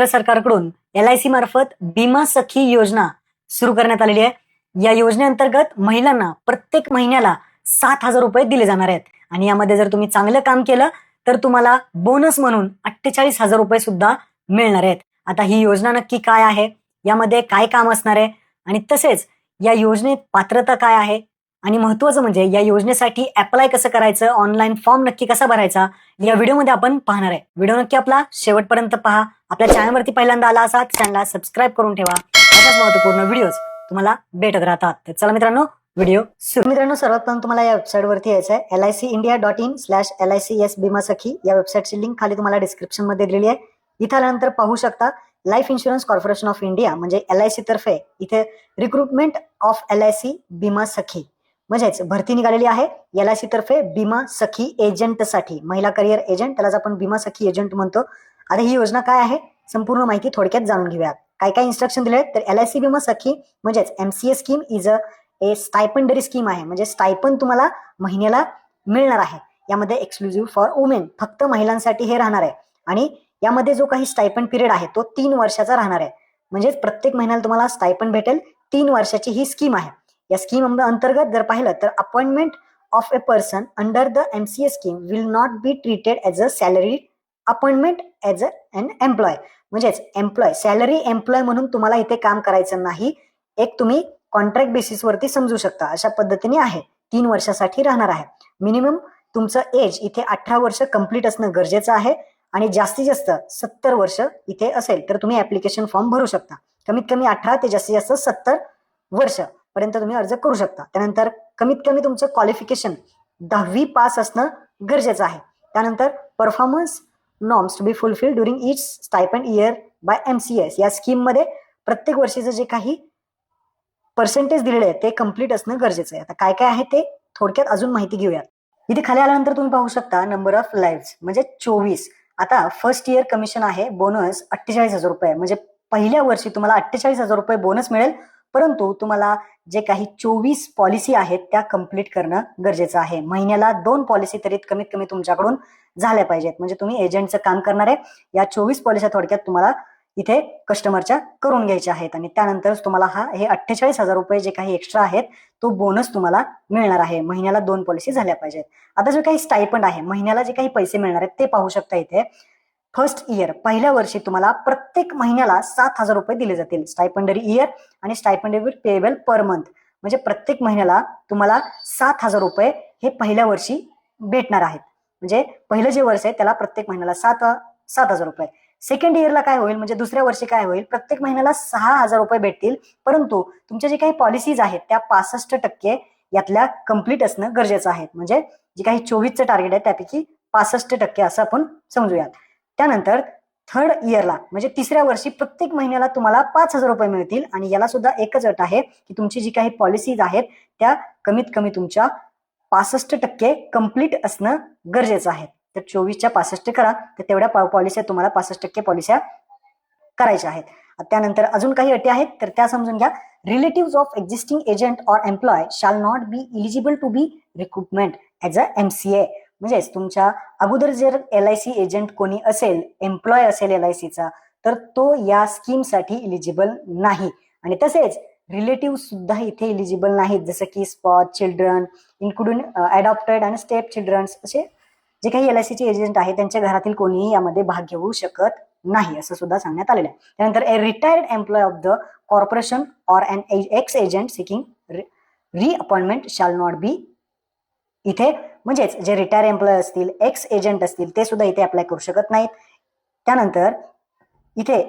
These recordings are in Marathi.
केंद्र सरकारकडून एल आय सी मार्फत भीमा सखी योजना सुरू करण्यात आलेली आहे. या योजनेअंतर्गत महिलांना प्रत्येक महिन्याला सात हजार रुपये दिले जाणार आहेत. आणि यामध्ये जर तुम्ही चांगलं काम केलं तर तुम्हाला बोनस म्हणून अठ्ठेचाळीस हजार रुपये सुद्धा मिळणार आहेत. आता ही योजना नक्की काय आहे? यामध्ये काय काम असणार आहे? आणि तसेच या योजनेत पात्रता काय आहे? आणि महत्वाचं म्हणजे या योजनेसाठी अप्लाय कसं करायचं? ऑनलाईन फॉर्म नक्की कसा भरायचा? या व्हिडिओमध्ये आपण पाहणार आहे. व्हिडिओ नक्की आपला शेवटपर्यंत पहा. आपल्या चॅनलवरती पहिल्यांदा आला असा चॅनलला सबस्क्राईब करून ठेवा. अशाच महत्त्वपूर्ण व्हिडिओज तुम्हाला भेटत राहतात. तर चला मित्रांनो व्हिडिओ मित्रांनो सर्वात प्रथम तुम्हाला या वेबसाईटवरती यायचं आहे. L I C India dot in slash L I C S Bima Sakhi या वेबसाईटची लिंक खाली तुम्हाला डिस्क्रिप्शनमध्ये दिलेली आहे. इथं आल्यानंतर पाहू शकता life insurance corporation of India म्हणजे एल आय सी तर्फे इथे recruitment of L I C Bima Sakhi म्हणजेच भरती निघालेली आहे. एल आय सी तर्फे बीमा सखी एजंटसाठी महिला करिअर एजंट त्यालाच आपण बीमा सखी एजंट म्हणतो. आता ही योजना काय आहे? संपूर्ण माहिती थोडक्यात जाणून घेऊयात. काय काय इन्स्ट्रक्शन दिले आहेत? तर L I C Bima Sakhi म्हणजेच MCA scheme is a a stipendiary scheme आहे. म्हणजे स्टायपन तुम्हाला महिन्याला मिळणार आहे. यामध्ये एक्सक्लुझिव्ह फॉर वुमेन फक्त महिलांसाठी हे राहणार आहे. आणि यामध्ये जो काही स्टायपन पिरियड आहे तो तीन वर्षाचा राहणार आहे. म्हणजेच प्रत्येक महिन्याला तुम्हाला स्टायपन भेटेल. तीन वर्षाची ही स्कीम आहे. या स्कीम अंतर्गत जर पाहिलं तर appointment of a person under the M C A scheme will not be treated as a salary appointment as an employee म्हणजेच एम्प्लॉय सॅलरी एम्प्लॉय म्हणून तुम्हाला इथे काम करायचं नाही. एक तुम्ही कॉन्ट्रॅक्ट बेसिसवरती समजू शकता. अशा पद्धतीने आहे. तीन वर्षासाठी राहणार आहे. मिनिमम तुमचं एज इथे अठरा वर्ष कंप्लीट असणं गरजेचं आहे. आणि जास्तीत जास्त सत्तर वर्ष इथे असेल तर तुम्ही ऍप्लिकेशन फॉर्म भरू शकता. कमीत कमी अठरा ते जास्तीत जास्त सत्तर वर्ष. पर्यंत तुम्ही अर्ज करू शकता. त्यानंतर कमीत कमी तुमचं क्वालिफिकेशन दहावी पास असणं गरजेचं आहे. त्यानंतर performance norms to be fulfil during each stipend year by M C S या स्कीममध्ये प्रत्येक वर्षीचं जे काही पर्सेंटेज दिलेले आहे ते कंप्लीट असणं गरजेचं आहे. आता काय काय आहे ते थोडक्यात अजून माहिती घेऊयात. इथे खाली आल्यानंतर तुम्ही पाहू शकता नंबर ऑफ लाईव्ह म्हणजे चोवीस. आता फर्स्ट इयर कमिशन आहे बोनस अठ्ठेचाळीस हजार रुपये. म्हणजे पहिल्या वर्षी तुम्हाला अठ्ठेचाळीस हजार रुपये बोनस मिळेल. परंतु तुम्हाला जे काही चोवीस पॉलिसी आहेत त्या कंप्लीट करणं गरजेचं आहे. महिन्याला दोन पॉलिसी तरी कमीत कमी तुमच्याकडून झाल्या पाहिजेत. म्हणजे तुम्ही एजंटचं काम करणार आहे. या चोवीस पॉलिसी थोडक्यात तुम्हाला इथे कस्टमरच्या करून घ्यायच्या आहेत. आणि त्यानंतर तुम्हाला हा हे अठ्ठेचाळीस हजार रुपये जे काही एक्स्ट्रा आहेत तो बोनस तुम्हाला मिळणार आहे. महिन्याला दोन पॉलिसी झाल्या पाहिजेत. आता जे काही स्टायपंड आहे महिन्याला जे काही पैसे मिळणार आहेत ते पाहू शकता इथे. फर्स्ट इयर पहिल्या वर्षी तुम्हाला प्रत्येक महिन्याला सात हजार रुपये दिले जातील. स्टायपंडरी इयर आणि स्टायपंडरी पेएबल पर मंथ म्हणजे प्रत्येक महिन्याला तुम्हाला सात हजार रुपये हे पहिल्या वर्षी भेटणार आहेत. म्हणजे पहिलं जे वर्ष आहे त्याला प्रत्येक महिन्याला सात सात हजार रुपये. सेकंड इयरला काय होईल? म्हणजे दुसऱ्या वर्षी काय होईल? प्रत्येक महिन्याला सहा हजार रुपये भेटतील. परंतु तुमच्या जे काही पॉलिसीज आहेत त्या पासष्ट टक्के यातल्या कंप्लीट असणं गरजेचं आहे. म्हणजे जे काही चोवीसचं टार्गेट आहे त्यापैकी पासष्ट टक्के असं आपण समजूयात. त्यानंतर थर्ड इयरला म्हणजे तिसऱ्या वर्षी प्रत्येक महिन्याला तुम्हाला पाच हजार रुपये मिळतील आणि याला सुद्धा एकच अट आहे की तुमची जी काही पॉलिसीज आहेत त्या कमीत कमी तुमच्या पासष्ट टक्के कंप्लीट असणं गरजेचं आहे. तर चोवीसच्या पासष्ट करा तर तेवढ्या पॉलिसी तुम्हाला पासष्ट टक्के पॉलिस्या करायच्या आहेत. त्यानंतर अजून काही अटी आहेत तर त्या समजून घ्या. Relative of existing agent or employee shall not be eligible to be recruitment as a M C A म्हणजेच तुमच्या अगोदर जर एल आय सी एजंट कोणी असेल एम्प्लॉय असेल एल आय सीचा तर तो या स्कीमसाठी इलिजिबल नाही. आणि तसेच रिलेटिव्ह सुद्धा इथे इलिजिबल नाहीत. जसं की स्पॉट चिल्ड्रन इन्क्लुडिंग अडॉप्टेड आणि स्टेप चिल्ड्रन्स असे जे काही एल आय सीचे एजंट आहेत त्यांच्या घरातील कोणीही यामध्ये भाग घेऊ शकत नाही असं सुद्धा सांगण्यात आलेलं आहे. त्यानंतर a retired employee of the corporation or an ex agent seeking reappointment shall not be इथे म्हणजेच जे रिटायर एम्प्लॉय असतील एक्स एजंट असतील ते सुद्धा इथे अप्लाय करू शकत नाहीत. त्यानंतर इथे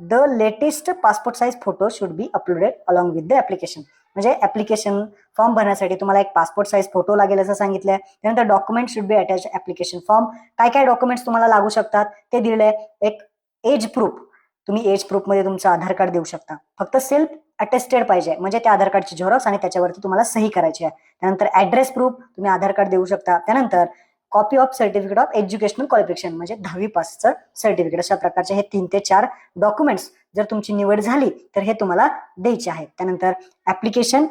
the latest passport size photo should be uploaded along with the application म्हणजे ऍप्लिकेशन फॉर्म भरण्यासाठी तुम्हाला एक पासपोर्ट साईज फोटो लागेल असं सांगितलंय. त्यानंतर document should be attach application form काय काय डॉक्युमेंट्स तुम्हाला लागू शकतात ते दिलेलं आहे. एक एज प्रूफ तुम्ही एज प्रूफमध्ये तुमचं आधार कार्ड देऊ शकता. फक्त सेल्फ अटेस्टेड पाहिजे. म्हणजे त्या आधार कार्डची झेरॉक्स आणि त्याच्यावरती तुम्हाला सही करायची आहे. त्यानंतर ऍड्रेस प्रूफ तुम्ही आधार कार्ड देऊ शकता. त्यानंतर copy of certificate of educational qualification म्हणजे दहावी पासचं सर्टिफिकेट अशा प्रकारचे हे तीन ते चार डॉक्युमेंट्स जर तुमची निवड झाली तर हे तुम्हाला द्यायचे आहे. त्यानंतर ऍप्लिकेशन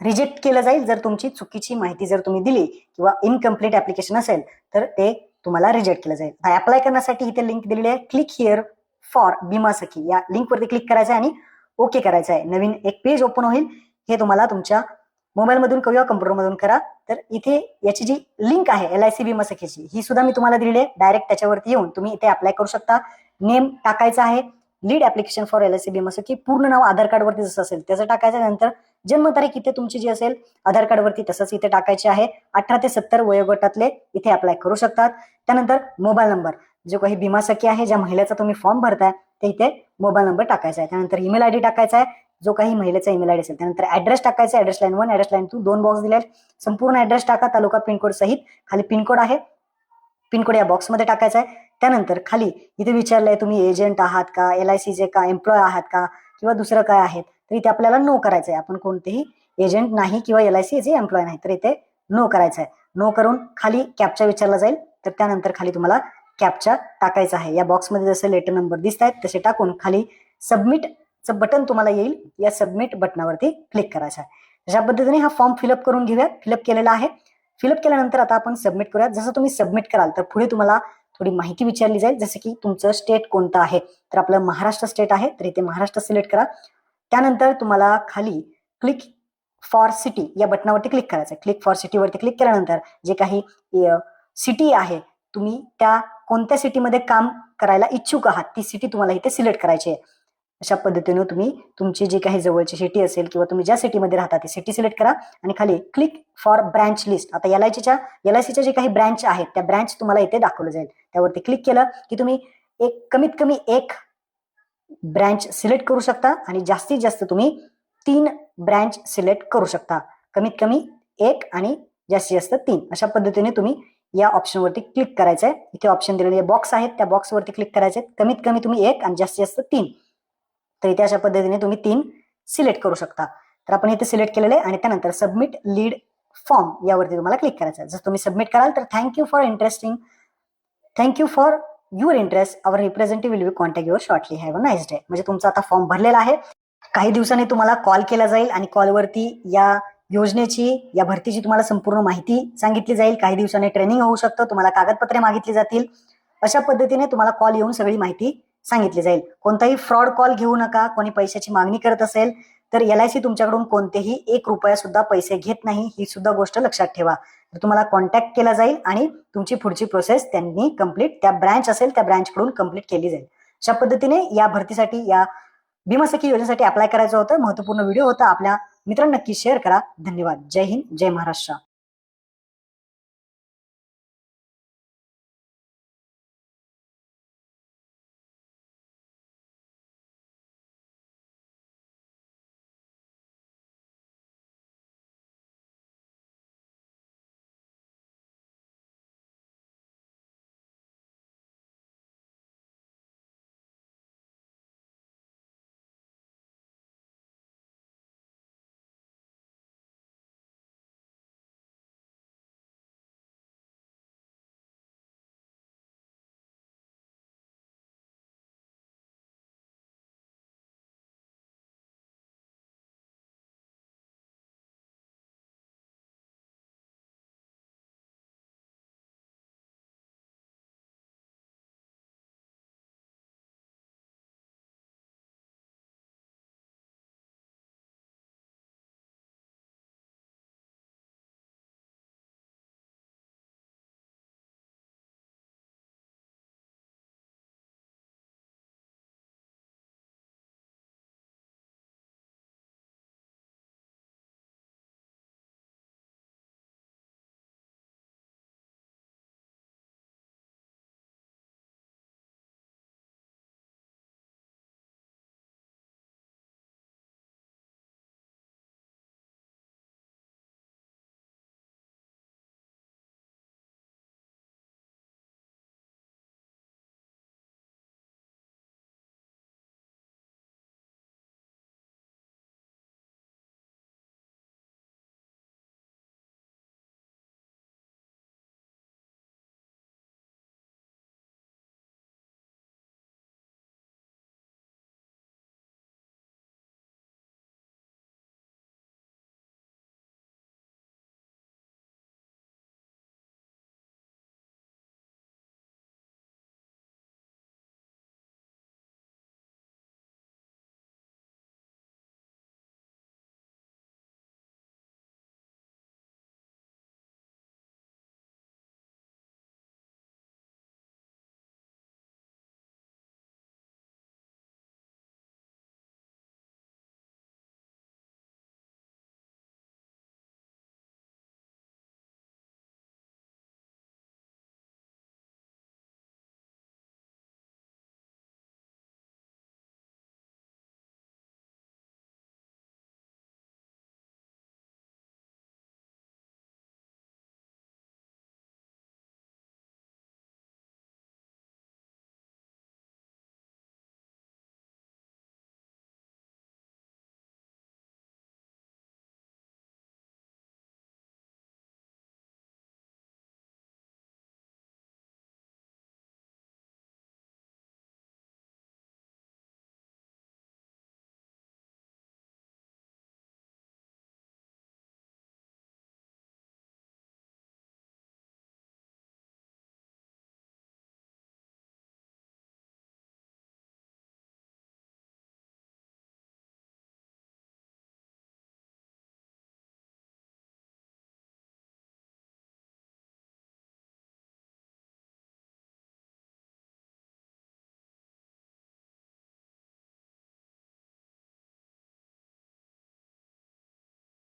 रिजेक्ट केलं जाईल जर तुमची चुकीची माहिती जर तुम्ही दिली किंवा इनकम्प्लीट ऍप्लिकेशन असेल तर ते तुम्हाला रिजेक्ट केलं जाईल. अप्लाय करण्यासाठी इथे लिंक दिलेली आहे. क्लिक हिअर फॉर बीमा सखी या लिंकवरती क्लिक करायचं आहे आणि ओके करायचं आहे नवीन एक पेज ओपन होईल. हे तुम्हाला तुमच्या मोबाईलमधून किंवा कम्प्युटरमधून करा. तर इथे याची जी लिंक आहे एल आय सी बिमा सखेची ही सुद्धा मी तुम्हाला दिलेली आहे डायरेक्ट त्याच्यावरती येऊन तुम्ही इथे अप्लाय करू शकता. नेम टाकायचा आहे. Lead application for L I C Bima Sakhi पूर्ण नाव आधार कार्डवरती जसं असेल त्याचं टाकायचं नंतर जन्मतारीख इथे तुमची जी असेल आधार कार्डवरती तसंच इथे टाकायची आहे. अठरा ते सत्तर वयोगटातले इथे अप्लाय करू शकतात. त्यानंतर मोबाईल नंबर जो काही बिमा सखी आहे ज्या महिलेचा तुम्ही फॉर्म भरताय ते इथे मोबाईल नंबर टाकायचा आहे. त्यानंतर ईमेल आयडी टाकायचा आहे. जो काही महिलेचा ईमेल आयडी असेल त्यानंतर ऍड्रेस टाकायचा address line one address line two दोन बॉक्स दिले आहेत संपूर्ण ऍड्रेस टाका तालुका पिनकोड सहित. खाली पिनकोड आहे. पिनकोड या बॉक्समध्ये टाकायचा आहे. त्यानंतर खाली इथे विचारलंय तुम्ही एजंट आहात का? एल आय सीचे का? एम्प्लॉय आहात का? किंवा दुसरं काय आहेत तर इथे आपल्याला नो करायचं आहे आपण कोणतेही एजंट नाही किंवा एल आय सीचे एम्प्लॉय नाही तर इथे नो करायचं आहे नो करून खाली कॅपचा विचारला जाईल. तर त्यानंतर खाली तुम्हाला कॅपचा टाकायचा आहे. या बॉक्समध्ये जसे लेटर नंबर दिसत आहेत तसे टाकून खाली सबमिटचं बटन तुम्हाला येईल. या सबमिट बटनावरती क्लिक करायचं आहे. अशा पद्धतीने हा फॉर्म फिलअप करून घेऊयात. फिलअप केलेला आहे. फिलअप केल्यानंतर आता आपण सबमिट करूयात. जसं तुम्ही सबमिट कराल तर पुढे तुम्हाला थोडी माहिती विचारली जाईल. जसं की तुमचं स्टेट कोणतं आहे? तर आपलं महाराष्ट्र स्टेट आहे तर इथे महाराष्ट्र सिलेक्ट करा. त्यानंतर तुम्हाला खाली क्लिक फॉर सिटी या बटनावरती क्लिक करायचं क्लिक फॉर सिटीवरती क्लिक केल्यानंतर जे काही सिटी आहे तुम्ही त्या कोणत्या सिटीमध्ये काम करायला इच्छुक आहात? ती सिटी तुम्हाला इथे सिलेक्ट करायची आहे. अशा पद्धतीने तुम्ही तुमची जी काही जवळची सिटी असेल किंवा तुम्ही ज्या सिटीमध्ये राहता ती सिटी सिलेक्ट करा आणि खाली क्लिक फॉर ब्रँच लिस्ट आता एल आय सीच्या एल आय सीच्या जे काही ब्रँच आहेत त्या ब्रँच तुम्हाला इथे दाखवलं जाईल. त्यावरती क्लिक केलं की तुम्ही एक कमीत कमी एक ब्रँच सिलेक्ट करू शकता आणि जास्तीत जास्त तुम्ही तीन ब्रँच सिलेक्ट करू शकता. कमीत कमी एक आणि जास्तीत जास्त तीन. अशा पद्धतीने तुम्ही या ऑप्शनवरती क्लिक करायचं आहे इथे ऑप्शन दिलेले बॉक्स आहेत. त्या बॉक्सवरती क्लिक करायचे कमीत कमी तुम्ही एक आणि जास्तीत जास्त तीन. तर इथे अशा पद्धतीने तुम्ही तीन सिलेक्ट करू शकता. तर आपण इथे सिलेक्ट केलेले आणि त्यानंतर सबमिट लीड फॉर्म यावरती तुम्हाला क्लिक करायचं आहे जर तुम्ही सबमिट कराल तर thank you for interesting thank you for your interest our representative will be contact your shortly have a nice day म्हणजे तुमचा आता फॉर्म भरलेला आहे. काही दिवसांनी तुम्हाला कॉल केला जाईल आणि कॉलवरती या योजनेची या भरतीची तुम्हाला संपूर्ण माहिती सांगितली जाईल. काही दिवसांनी ट्रेनिंग होऊ शकतं. तुम्हाला कागदपत्रे मागितली जातील. अशा पद्धतीने तुम्हाला कॉल येऊन सगळी माहिती सांगितली जाईल. कोणताही फ्रॉड कॉल घेऊ नका. कोणी पैशाची मागणी करत असेल तर एल आय सी तुमच्याकडून कोणतेही एक रुपया सुद्धा पैसे घेत नाही. ही सुद्धा गोष्ट लक्षात ठेवा. तर तुम्हाला कॉन्टॅक्ट केला जाईल आणि तुमची पुढची प्रोसेस त्यांनी कंप्लीट त्या ब्रँच असेल त्या ब्रँच कडून कंप्लीट केली जाईल. अशा पद्धतीने या भरतीसाठी या भीमासखी योजनेसाठी अप्लाय करायचं होतं. महत्त्वपूर्ण व्हिडिओ होता. आपल्या मित्रांनो नक्की शेअर करा. धन्यवाद. जय हिंद जय महाराष्ट्र.